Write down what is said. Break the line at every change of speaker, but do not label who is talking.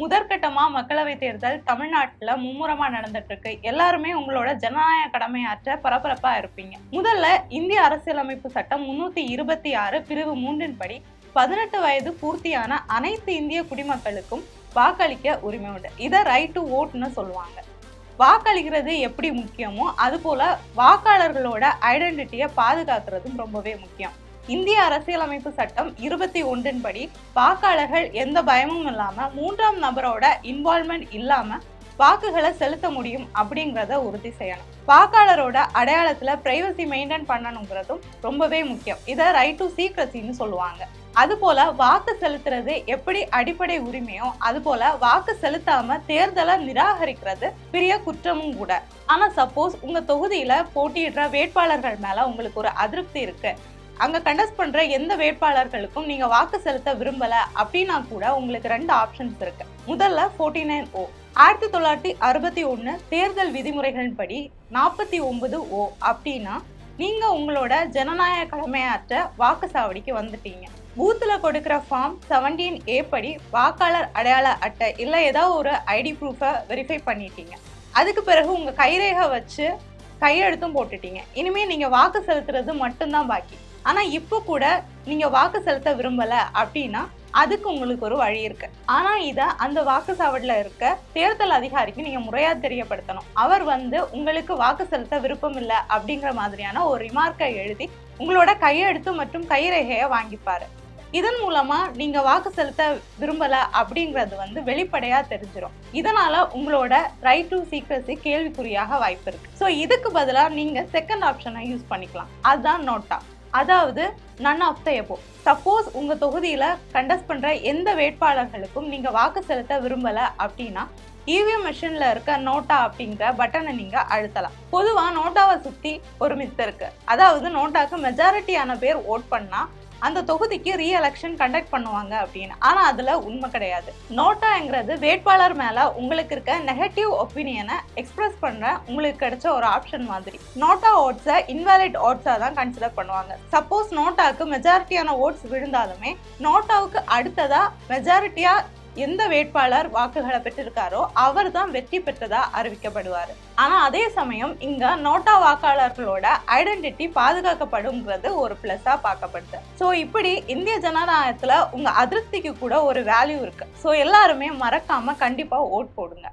முதற்கட்டமா மக்களவை தேர்தல் தமிழ்நாட்டுல மும்முரமா நடந்துட்டு இருக்கு எல்லாருமே உங்களோட ஜனநாயக கடமையாற்ற பரபரப்பா இருப்பீங்க. முதல்ல இந்திய அரசியலமைப்பு சட்டம் முன்னூத்தி இருபத்தி ஆறு பிரிவு மூன்றின் படி பதினெட்டு வயது பூர்த்தியான அனைத்து இந்திய குடிமக்களுக்கும் வாக்களிக்க உரிமை உண்டு. இதை ரைட் டு ஓட்னு சொல்லுவாங்க. வாக்களிக்கிறது எப்படி முக்கியமோ அது போல வாக்காளர்களோட ஐடென்டிட்டியை பாதுகாக்கிறதும் ரொம்பவே முக்கியம். இந்திய அரசியலமைப்பு சட்டம் இருபத்தி ஒன்றின் படி வாக்காளர்கள் எந்த பயமும் இல்லாம மூன்றாம் நபரோட இன்வால்மெண்ட் இல்லாம வாக்குகளை செலுத்த முடியும் அப்படிங்கிறத உறுதி செய்யணும். வாக்காளரோட அடையாளத்துல பிரைவசி மெயின்டைன் பண்ணணுங்கிறதும் ரொம்பவே முக்கியம். இதை ரைட் டு சீக்ரசின்னு சொல்லுவாங்க. அது போல வாக்கு செலுத்துறது எப்படி அடிப்படை உரிமையோ அது போல வாக்கு செலுத்தாம தேர்தலை நிராகரிக்கிறது பெரிய குற்றமும் கூட. ஆனா சப்போஸ் உங்க தொகுதியில போட்டியிடுற வேட்பாளர்கள் மேல உங்களுக்கு ஒரு அதிருப்தி இருக்கு. அங்க கண்டஸ்ட் பண்ற எந்த வேட்பாளர்களுக்கும் நீங்க வாக்கு செலுத்த விரும்பல அப்படின்னா கூட உங்களுக்கு ரெண்டு ஆப்ஷன்ஸ் இருக்கு. முதல்ல ஃபோர்ட்டி நைன் ஓ ஆயிரத்தி தொள்ளாயிரத்தி அறுபத்தி ஒன்று தேர்தல் விதிமுறைகளின் படி நாற்பத்தி ஒன்பது ஓ அப்படின்னா நீங்கள் உங்களோட ஜனநாயக கடமையாற்ற வாக்குச்சாவடிக்கு வந்துட்டீங்க. பூத்தில் கொடுக்குற ஃபார்ம் செவன்டீன் ஏ படி வாக்காளர் அடையாள அட்டை இல்லை ஏதாவது ஒரு ஐடி ப்ரூஃபை வெரிஃபை பண்ணிட்டீங்க. அதுக்கு பிறகு உங்கள் கைரேகை வச்சு கையெழுத்தும் போட்டுட்டீங்க. இனிமேல் நீங்கள் வாக்கு செலுத்துறது மட்டும்தான் பாக்கி. ஆனா இப்போ கூட நீங்க வாக்கு செலுத்த விரும்பல அப்படின்னா அதுக்கு உங்களுக்கு ஒரு வழி இருக்கு. ஆனா இத அந்த வாக்கு வாக்குச்சாவடியில இருக்க தேர்தல் அதிகாரிக்கு நீங்க முறையா தெரியப்படுத்தணும். அவர் வந்து உங்களுக்கு வாக்கு செலுத்த விருப்பம் இல்லை அப்படிங்கிற மாதிரியான ஒரு ரிமார்க்கை எழுதி உங்களோட கையெழுத்து மற்றும் கைரேகையை வாங்கிப்பாரு. இதன் மூலமா நீங்க வாக்கு செலுத்த விரும்பல அப்படிங்கிறது வந்து வெளிப்படையா தெரிஞ்சிடும் இதனால உங்களோட ரைட் டு சீக்ரஸி கேள்விக்குறியாக வாய்ப்பு இருக்கு. ஸோ இதுக்கு பதிலாக நீங்க செகண்ட் ஆப்ஷனை யூஸ் பண்ணிக்கலாம். அதுதான் நோட்டா அதாவது none of the above suppose உங்கள் தொகுதியில் கண்டஸ்ட் பண்ணுற எந்த வேட்பாளர்களுக்கும் நீங்கள் வாக்கு செலுத்த விரும்பலை அப்படின்னா இவிஎம் மிஷினில் இருக்க நோட்டா அப்படிங்கிற பட்டனை நீங்கள் அழுத்தலாம். பொதுவாக நோட்டாவை சுற்றி ஒரு மித்து இருக்குது அதாவது நோட்டாக்கு மெஜாரிட்டியான பேர் ஓட் பண்ணால் அந்த தொகுதிக்கு ரீ எலெக்ஷன் கண்டக்ட் பண்ணுவாங்க அப்படின்னு. ஆனால் அதில் உண்மை கிடையாது. நோட்டாங்கிறது வேட்பாளர் மேலே உங்களுக்கு இருக்க நெகட்டிவ் ஒப்பீனியனை எக்ஸ்பிரஸ் பண்ணுற உங்களுக்கு கிடைச்ச ஒரு ஆப்ஷன் மாதிரி. நோட்டா ஓட்ஸை இன்வாலிட் ஓட்ஸாக தான் கன்சிடர் பண்ணுவாங்க. சப்போஸ் நோட்டாக்கு மெஜாரிட்டியான ஓட்ஸ் விழுந்தாலுமே நோட்டாவுக்கு அடுத்ததாக மெஜாரிட்டியாக எந்த வேட்பாளர் வாக்குகளை பெற்றிருக்காரோ அவர் தான் வெற்றி பெற்றதா அறிவிக்கப்படுவார். ஆனா அதே சமயம் இங்க நோட்டா வாக்காளர்களோட ஐடென்டிட்டி பாதுகாக்கப்படும்ங்கிறது ஒரு பிளஸ்ஸா பார்க்கப்படுது. ஸோ இப்படி இந்திய ஜனநாயகத்துல உங்க அதிருப்திக்கு கூட ஒரு வேல்யூ இருக்கு. ஸோ எல்லாருமே மறக்காம கண்டிப்பா ஓட் போடுங்க.